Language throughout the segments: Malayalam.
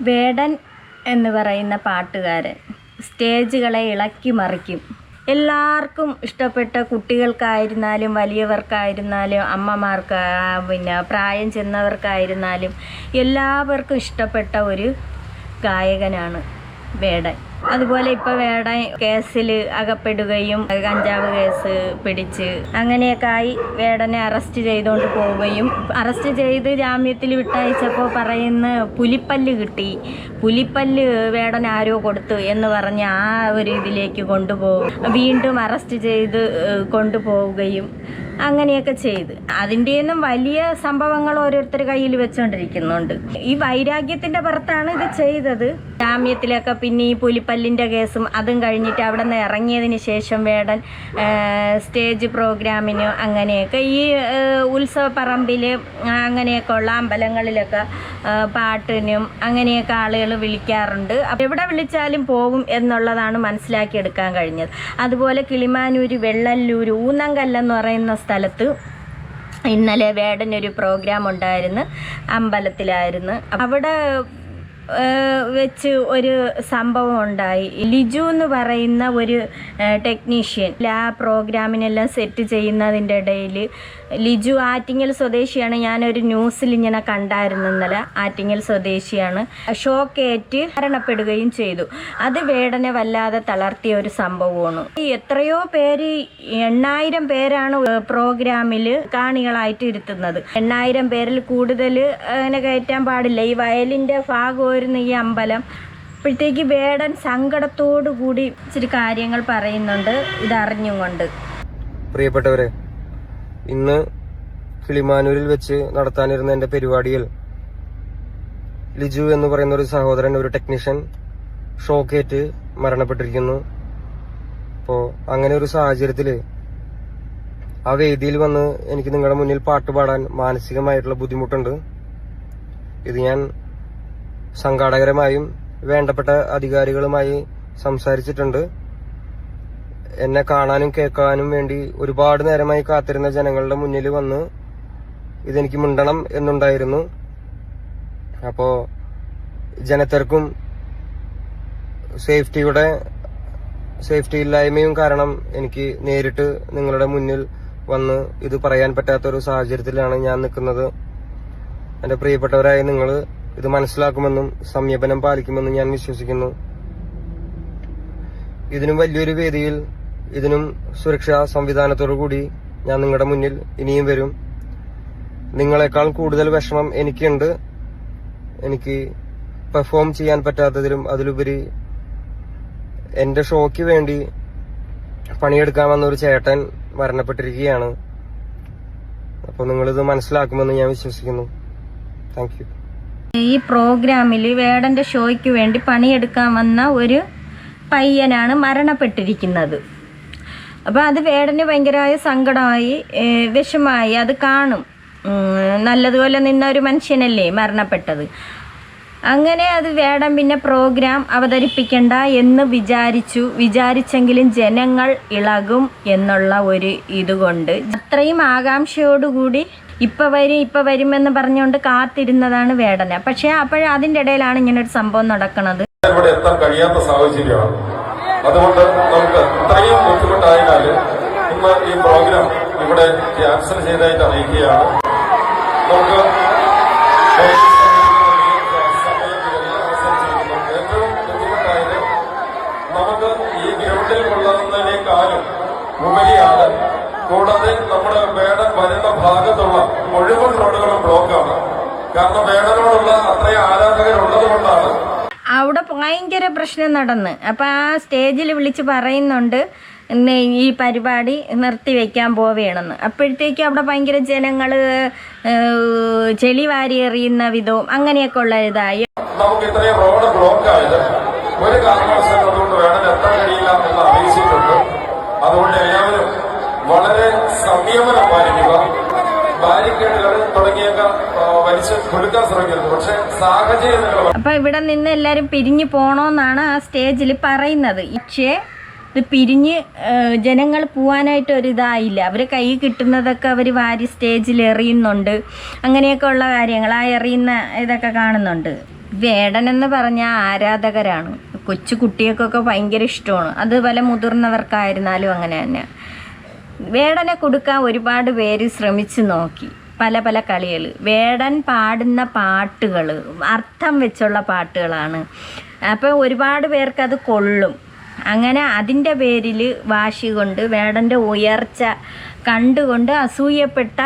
വേടൻ എന്ന് പറയുന്ന പാട്ടുകാരൻ. സ്റ്റേജുകളെ ഇളക്കി മറിക്കും. എല്ലാവർക്കും ഇഷ്ടപ്പെട്ട കുട്ടികൾക്കായിരുന്നാലും വലിയവർക്കായിരുന്നാലും അമ്മമാർക്ക് പിന്നെ പ്രായം ചെന്നവർക്കായിരുന്നാലും എല്ലാവർക്കും ഇഷ്ടപ്പെട്ട ഒരു ഗായകനാണ് വേടൻ. അതുപോലെ ഇപ്പൊ വേട കേസിൽ അകപ്പെടുകയും കഞ്ചാവ് കേസ് പിടിച്ച് അങ്ങനെയൊക്കെ ആയി വേടനെ അറസ്റ്റ് ചെയ്തുകൊണ്ട് പോവുകയും. അറസ്റ്റ് ചെയ്ത് ജാമ്യത്തിൽ വിട്ടയച്ചപ്പോൾ പറയുന്ന പുലിപ്പല്ല് കിട്ടി. പുലിപ്പല്ല് വേടൻ ആരോ കൊടുത്തു എന്ന് പറഞ്ഞ് ആ ഒരു ഇതിലേക്ക് കൊണ്ടുപോകും. വീണ്ടും അറസ്റ്റ് ചെയ്ത് കൊണ്ടുപോവുകയും. അങ്ങനെയൊക്കെ ചെയ്ത്. അതിന്റെയൊന്നും വലിയ സംഭവങ്ങൾ ഓരോരുത്തർ കയ്യിൽ വെച്ചുകൊണ്ടിരിക്കുന്നുണ്ട് ഈ വൈരാഗ്യത്തിന്റെ പുറത്താണ് ഇത് ചെയ്തത്. ജാമ്യത്തിലൊക്കെ പിന്നെ ഈ പുലിപ്പല്ലിന്റെ കേസും അതും കഴിഞ്ഞിട്ട് അവിടെ നിന്ന് ഇറങ്ങിയതിന് ശേഷം വേടൻ സ്റ്റേജ് പ്രോഗ്രാമിന് അങ്ങനെയൊക്കെ ഈ ഉത്സവ ഉത്സവപ്പറമ്പിൽ അങ്ങനെയൊക്കെ ഉള്ള അമ്പലങ്ങളിലൊക്കെ പാട്ടിനും അങ്ങനെയൊക്കെ ആളുകൾ വിളിക്കാറുണ്ട്. എവിടെ വിളിച്ചാലും പോകും എന്നുള്ളതാണ് മനസ്സിലാക്കിയെടുക്കാൻ കഴിഞ്ഞത്. അതുപോലെ കിളിമാനൂര് വെള്ളല്ലൂർ ഊന്നങ്കല്ലെന്ന് പറയുന്ന സ്ഥലത്ത് ഇന്നലെ വേടനൊരു പ്രോഗ്രാം ഉണ്ടായിരുന്നു അമ്പലത്തിലായിരുന്നു. അവിടെ വെച്ച് ഒരു സംഭവം ഉണ്ടായി ലിജു എന്ന് പറയുന്ന ഒരു ടെക്നീഷ്യൻ ആ പ്രോഗ്രാമിനെല്ലാം സെറ്റ് ചെയ്യുന്നതിന്റെ ഇടയിൽ ലിജു ആറ്റിങ്ങൽ സ്വദേശിയാണ്. ഞാനൊരു ന്യൂസിൽ ഇങ്ങനെ കണ്ടായിരുന്നു ഇന്നലെ. ആറ്റിങ്ങൽ സ്വദേശിയാണ്. ഷോക്കേറ്റ് മരണപ്പെടുകയും ചെയ്തു. അത് വേടനെ വല്ലാതെ തളർത്തിയ ഒരു സംഭവമാണ്. എത്രയോ പേര് എണ്ണായിരം പേരാണ് പ്രോഗ്രാമിൽ കാണികളായിട്ട് ഇരുത്തുന്നത്. എണ്ണായിരം പേരിൽ കൂടുതൽ അങ്ങനെ കയറ്റാൻ പാടില്ല. ഈ വയലിന്റെ ഭാഗമായിരുന്നു ഈ അമ്പലം. അപ്പോഴത്തേക്ക് വേടൻ സങ്കടത്തോടു കൂടി ഇച്ചിരി കാര്യങ്ങൾ പറയുന്നുണ്ട്. ഇതറിഞ്ഞും കൊണ്ട് പ്രിയപ്പെട്ടവരെ ഇന്ന് കിളിമാനൂരിൽ വെച്ച് നടത്താനിരുന്ന എന്റെ പരിപാടിയിൽ ലിജു എന്ന് പറയുന്ന ഒരു സഹോദരൻ ഒരു ടെക്നീഷ്യൻ ഷോക്കേറ്റ് മരണപ്പെട്ടിരിക്കുന്നു. അപ്പോ അങ്ങനെ ഒരു സാഹചര്യത്തിൽ ആ വേദിയിൽ വന്ന് എനിക്ക് നിങ്ങളുടെ മുന്നിൽ പാട്ട് പാടാൻ മാനസികമായിട്ടുള്ള ബുദ്ധിമുട്ടുണ്ട്. ഇത് ഞാൻ സംഘാടകരുമായും വേണ്ടപ്പെട്ട അധികാരികളുമായി സംസാരിച്ചിട്ടുണ്ട്. എന്നെ കാണാനും കേൾക്കാനും വേണ്ടി ഒരുപാട് നേരമായി കാത്തിരുന്ന ജനങ്ങളുടെ മുന്നിൽ വന്ന് ഇതെനിക്ക് മുണ്ടണം എന്നുണ്ടായിരുന്നു. അപ്പോ ജനത്തിരക്കും സേഫ്റ്റിയുടെ സേഫ്റ്റി ഇല്ലായ്മയും കാരണം എനിക്ക് നേരിട്ട് നിങ്ങളുടെ മുന്നിൽ വന്ന് ഇത് പറയാൻ പറ്റാത്ത ഒരു സാഹചര്യത്തിലാണ് ഞാൻ നിൽക്കുന്നത്. എന്റെ പ്രിയപ്പെട്ടവരായ നിങ്ങൾ ഇത് മനസ്സിലാക്കുമെന്നും സംയമനം പാലിക്കുമെന്നും ഞാൻ വിശ്വസിക്കുന്നു. ഇതിനും വലിയൊരു വേദിയിൽ ഇതിനും സുരക്ഷാ സംവിധാനത്തോടു കൂടി ഞാൻ നിങ്ങളുടെ മുന്നിൽ ഇനിയും വരും. നിങ്ങളെക്കാൾ കൂടുതൽ വിഷമം എനിക്കുണ്ട്. എനിക്ക് പെർഫോം ചെയ്യാൻ പറ്റാത്തതിലും അതിലുപരി എന്റെ ഷോയ്ക്ക് വേണ്ടി പണിയെടുക്കാൻ വന്ന ഒരു ചേട്ടൻ മരണപ്പെട്ടിരിക്കുകയാണ്. അപ്പോൾ നിങ്ങളിത് മനസ്സിലാക്കുമെന്ന് ഞാൻ വിശ്വസിക്കുന്നു. താങ്ക് ഈ പ്രോഗ്രാമിൽ വേടന്റെ ഷോയ്ക്ക് വേണ്ടി പണിയെടുക്കാൻ വന്ന ഒരു പയ്യനാണ് മരണപ്പെട്ടിരിക്കുന്നത്. അപ്പോൾ അത് വേടന് ഭയങ്കരമായ സങ്കടമായി വിഷമായി. അത് കാണും. നല്ലതുപോലെ നിന്ന ഒരു മനുഷ്യനല്ലേ മരണപ്പെട്ടത്. അങ്ങനെ അത് വേടൻ പിന്നെ പ്രോഗ്രാം അവതരിപ്പിക്കണ്ട എന്ന് വിചാരിച്ചു. വിചാരിച്ചെങ്കിലും ജനങ്ങൾ ഇളകും എന്നുള്ള ഒരു ഇതുകൊണ്ട്. അത്രയും ആകാംക്ഷയോടുകൂടി ഇപ്പൊ വരും ഇപ്പം വരുമെന്ന് പറഞ്ഞുകൊണ്ട് കാത്തിരുന്നതാണ് വേടന. പക്ഷേ അപ്പോഴേ അതിന്റെ ഇടയിലാണ് ഇങ്ങനെ ഒരു സംഭവം നടക്കുന്നത് ഇവിടെ എത്താൻ കഴിയാത്ത സാഹചര്യമാണ്. അതുകൊണ്ട് നമുക്ക് ഇത്രയും ബുദ്ധിമുട്ടായതിനാൽ ഇന്ന് ഈ പ്രോഗ്രാം ഇവിടെ ക്യാൻസൽ ചെയ്തതായിട്ട് അറിയിക്കുകയാണ്. നമുക്ക്. ഏറ്റവും ബുദ്ധിമുട്ടായത് നമുക്ക് ഈ ഗ്രൗണ്ടിൽ കൊള്ളുന്നതിനേക്കാളും ഉപരിയാണ് കൂടാതെ നമ്മുടെ വേട വരുന്ന ഭാഗത്തുള്ള മുഴുവൻ റോഡുകളും ബ്ലോക്കാണ്. കാരണം വേടനോടുള്ള അത്രയും ആരാധകരുള്ളത് കൊണ്ടാണ് അവിടെ ഭയങ്കര പ്രശ്നം നടന്ന്. അപ്പം ആ സ്റ്റേജിൽ വിളിച്ച് പറയുന്നുണ്ട് ഈ പരിപാടി നിർത്തിവെക്കാൻ പോവുകയാണെന്ന് അപ്പോഴത്തേക്കും അവിടെ ഭയങ്കര ജനങ്ങൾ ചെളി വാരി എറിയുന്ന വിധവും അങ്ങനെയൊക്കെ ഉള്ള ഇതായി. നമുക്ക് ഇത്രയും റോഡ് ബ്ലോക്ക് ആയത് ഒരു കാരണവശാലും അതുകൊണ്ട് വേണം എത്താൻ കഴിയില്ല എന്ന് അറിയിച്ചിട്ടുണ്ട് അതുകൊണ്ട് എല്ലാവരും വളരെ സംയമനം പാലിക്കുക ബാരിക്കേഡുകൾ തുടങ്ങിയൊക്കെ ആ, വലിച്ച് കുലുക്കാൻ ശ്രമിക്കരുത് പക്ഷെ സാഹചര്യം നിങ്ങൾ അപ്പം ഇവിടെ നിന്ന് എല്ലാരും പിരിഞ്ഞു പോണോന്നാണ് ആ സ്റ്റേജിൽ പറയുന്നത്. പക്ഷേ ഇത് പിരിഞ്ഞ് ജനങ്ങൾ പോവാനായിട്ട് ഒരിതായില്ല. അവർ കൈ കിട്ടുന്നതൊക്കെ അവർ വാരി സ്റ്റേജിൽ എറിയുന്നുണ്ട്. അങ്ങനെയൊക്കെ ഉള്ള കാര്യങ്ങൾ ആ എറിയുന്ന ഇതൊക്കെ കാണുന്നുണ്ട്. വേടനെന്ന് പറഞ്ഞാൽ പറഞ്ഞ ആരാധകരാണ്. കൊച്ചു കുട്ടികൾക്കൊക്കെ ഭയങ്കര ഇഷ്ടമാണ്. അതുപോലെ മുതിർന്നവർക്കായിരുന്നാലും അങ്ങനെ തന്നെ. വേടനെ കൊടുക്കാൻ ഒരുപാട് പേര് ശ്രമിച്ചു നോക്കി. പല പല കളികൾ. വേടൻ പാടുന്ന പാട്ടുകൾ അർത്ഥം വെച്ചുള്ള പാട്ടുകളാണ്. അപ്പോൾ ഒരുപാട് പേർക്ക് അത് കൊള്ളും. അങ്ങനെ അതിന്റെ പേരിൽ വാശി കൊണ്ട് വേടന്റെ ഉയർച്ച കണ്ടുകൊണ്ട് അസൂയപ്പെട്ട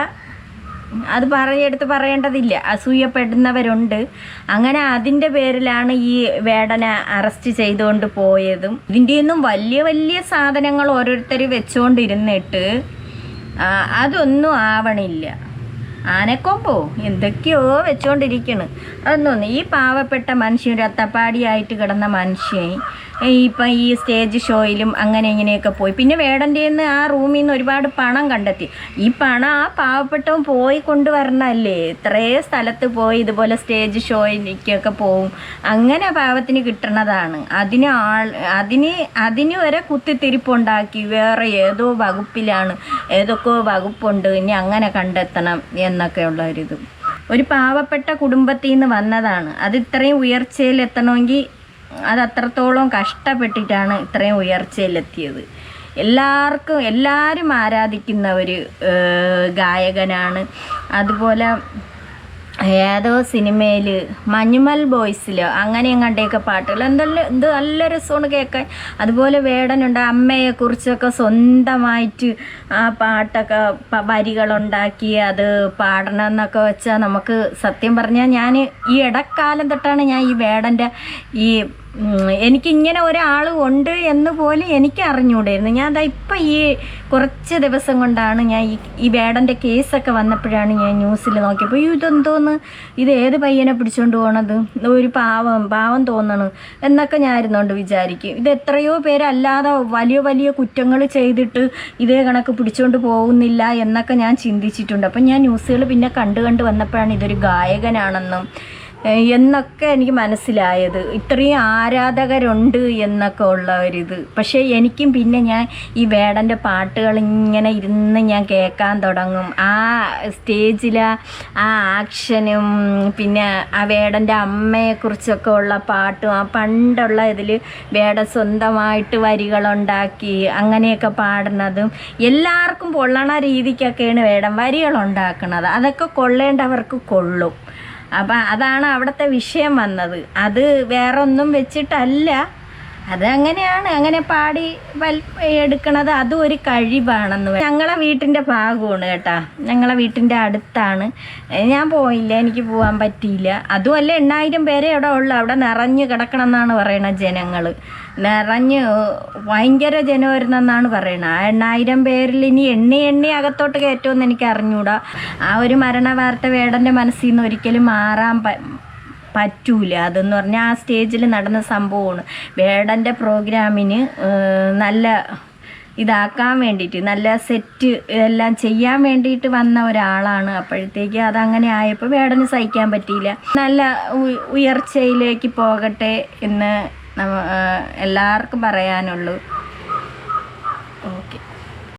അത് പറയെടുത്ത് പറയേണ്ടതില്ല. അസൂയപ്പെടുന്നവരുണ്ട്. അങ്ങനെ അതിന്റെ പേരിലാണ് ഈ വേടനെ അറസ്റ്റ് ചെയ്തുകൊണ്ട് പോയതും. ഇതിന്റെയൊന്നും വലിയ വലിയ സാധനങ്ങൾ ഓരോരുത്തർ വെച്ചുകൊണ്ടിരുന്നിട്ട് അതൊന്നും ആവണില്ല. ആനക്കൊമ്പോ എന്തൊക്കെയോ വെച്ചോണ്ടിരിക്കണ്. അതൊന്നും ഈ പാവപ്പെട്ട മനുഷ്യൻ അത്തപ്പാടിയായിട്ട് കിടന്ന മനുഷ്യൻ ഇപ്പം ഈ സ്റ്റേജ് ഷോയിലും അങ്ങനെ ഇങ്ങനെയൊക്കെ പോയി. പിന്നെ വേടന്റെ നിന്ന് ആ റൂമിൽ നിന്ന് ഒരുപാട് പണം കണ്ടെത്തി. ഈ പണം ആ പാവപ്പെട്ടവൻ പോയി കൊണ്ടുവരണല്ലേ? ഇത്രേ സ്ഥലത്ത് പോയി ഇതുപോലെ സ്റ്റേജ് ഷോയിലേക്കൊക്കെ പോവും. അങ്ങനെ പാവത്തിന് കിട്ടണതാണ്. അതിന് ആൾ അതിന് അതിന് വരെ കുത്തിത്തിരിപ്പുണ്ടാക്കി. വേറെ ഏതോ വകുപ്പിലാണ് ഏതൊക്കെ വകുപ്പുണ്ട്. ഇനി അങ്ങനെ കണ്ടെത്തണം എന്നൊക്കെയുള്ള ഒരിത് ഒരു പാവപ്പെട്ട കുടുംബത്തിൽ നിന്ന് വന്നതാണ്. അത് ഇത്രയും ഉയർച്ചയിൽ എത്തണമെങ്കിൽ അത് അത്രത്തോളം കഷ്ടപ്പെട്ടിട്ടാണ് ഇത്രയും ഉയർച്ചയിലെത്തിയത്. എല്ലാവർക്കും എല്ലാവരും ആരാധിക്കുന്ന ഒരു ഗായകനാണ്. അതുപോലെ ഏതോ സിനിമയിൽ മഞ്ഞുമൽ ബോയ്സിലോ അങ്ങനെ എങ്ങാണ്ടേക്കെ പാട്ടുകൾ എന്തെല്ലാം എന്ത് നല്ല രസമാണ് കേൾക്കാൻ. അതുപോലെ വേടനുണ്ട് അമ്മയെക്കുറിച്ചൊക്കെ സ്വന്തമായിട്ട് ആ പാട്ടൊക്കെ വരികളുണ്ടാക്കി അത് പാടണം എന്നൊക്കെ വെച്ചാൽ നമുക്ക് സത്യം പറഞ്ഞാൽ ഞാൻ ഈ ഇടക്കാലം തൊട്ടാണ് ഞാൻ ഈ വേടന്റെ ഈ എനിക്കിങ്ങനെ ഒരാൾ ഉണ്ട് എന്ന് പോലും എനിക്ക് അറിഞ്ഞുകൂടായിരുന്നു ഞാൻ അതാ ഇപ്പം ഈ കുറച്ച് ദിവസം കൊണ്ടാണ് ഞാൻ ഈ ഈ വേടന്റെ കേസൊക്കെ വന്നപ്പോഴാണ് ഞാൻ ന്യൂസിൽ നോക്കിയപ്പോൾ ഇതെന്തോന്ന്? ഇത് ഏത് പയ്യനെ പിടിച്ചുകൊണ്ട് പോകണത് ഒരു പാവം പാവം തോന്നണ്. എന്നൊക്കെ ഞാൻ ഇരുന്നുകൊണ്ട് വിചാരിക്കും. ഇത് എത്രയോ പേരല്ലാതെ വലിയ വലിയ കുറ്റങ്ങൾ ചെയ്തിട്ട് ഇതേ കണക്ക് പിടിച്ചുകൊണ്ട് പോകുന്നില്ല എന്നൊക്കെ ഞാൻ ചിന്തിച്ചിട്ടുണ്ട്. അപ്പം ഞാൻ ന്യൂസുകൾ പിന്നെ കണ്ടു കണ്ട് വന്നപ്പോഴാണ് ഇതൊരു ഗായകനാണെന്നും എന്നൊക്കെ എനിക്ക് മനസ്സിലായത്. ഇത്രയും ആരാധകരുണ്ട് എന്നൊക്കെ ഉള്ള ഒരിത്. പക്ഷേ എനിക്കും പിന്നെ ഞാൻ ഈ വേടന്റെ പാട്ടുകൾ ഇങ്ങനെ ഇരുന്ന് ഞാൻ കേൾക്കാൻ തുടങ്ങും. ആ സ്റ്റേജിലെ ആ ആക്ഷനും പിന്നെ ആ വേടന്റെ അമ്മയെക്കുറിച്ചൊക്കെ ഉള്ള പാട്ടും ആ പണ്ടുള്ള ഇതിൽ വേട സ്വന്തമായിട്ട് വരികളുണ്ടാക്കി അങ്ങനെയൊക്കെ പാടുന്നതും എല്ലാവർക്കും പൊള്ളണ രീതിക്കൊക്കെയാണ് വേടം വരികളുണ്ടാക്കുന്നത് അതൊക്കെ കൊള്ളേണ്ടവർക്ക് കൊള്ളും. അപ്പം അതാണ് അവിടുത്തെ വിഷയം വന്നത്. അത് വേറൊന്നും വെച്ചിട്ടല്ല. അത് അങ്ങനെയാണ് അങ്ങനെ പാടി എടുക്കണത് അതും ഒരു കഴിവാണെന്ന് ഞങ്ങളെ വീട്ടിന്റെ ഭാഗമാണ് കേട്ടാ. ഞങ്ങളെ വീട്ടിന്റെ അടുത്താണ്. ഞാൻ പോയില്ല എനിക്ക് പോകാൻ പറ്റിയില്ല. അതുമല്ല എണ്ണായിരം പേരെ അവിടെ ഉള്ളു. അവിടെ നിറഞ്ഞു കിടക്കണം എന്നാണ് പറയണത് ജനങ്ങൾ നിറഞ്ഞ് ഭയങ്കര ജനം വരുന്നെന്നാണ് പറയണത്. ആ എണ്ണായിരം പേരിൽ ഇനി എണ്ണി എണ്ണി അകത്തോട്ട് കയറ്റുമെന്ന് എനിക്ക് അറിഞ്ഞൂടാ. ആ ഒരു മരണ വാർത്ത വേടന്റെ മനസ്സിൽ നിന്ന് ഒരിക്കലും മാറാൻ പറ്റൂല. അതെന്ന് പറഞ്ഞാൽ ആ സ്റ്റേജിൽ നടന്ന സംഭവമാണ്. വേടന്റെ പ്രോഗ്രാമിന് നല്ല ഇതാക്കാൻ വേണ്ടിയിട്ട് നല്ല സെറ്റ് എല്ലാം ചെയ്യാൻ വേണ്ടിയിട്ട് വന്ന ഒരാളാണ്. അപ്പോഴത്തേക്ക് അതങ്ങനെ ആയപ്പോൾ വേടന് സഹിക്കാൻ പറ്റിയില്ല. നല്ല ഉയർച്ചയിലേക്ക് പോകട്ടെ എന്ന് എല്ലാവർക്കും പറയാനുള്ളൂ.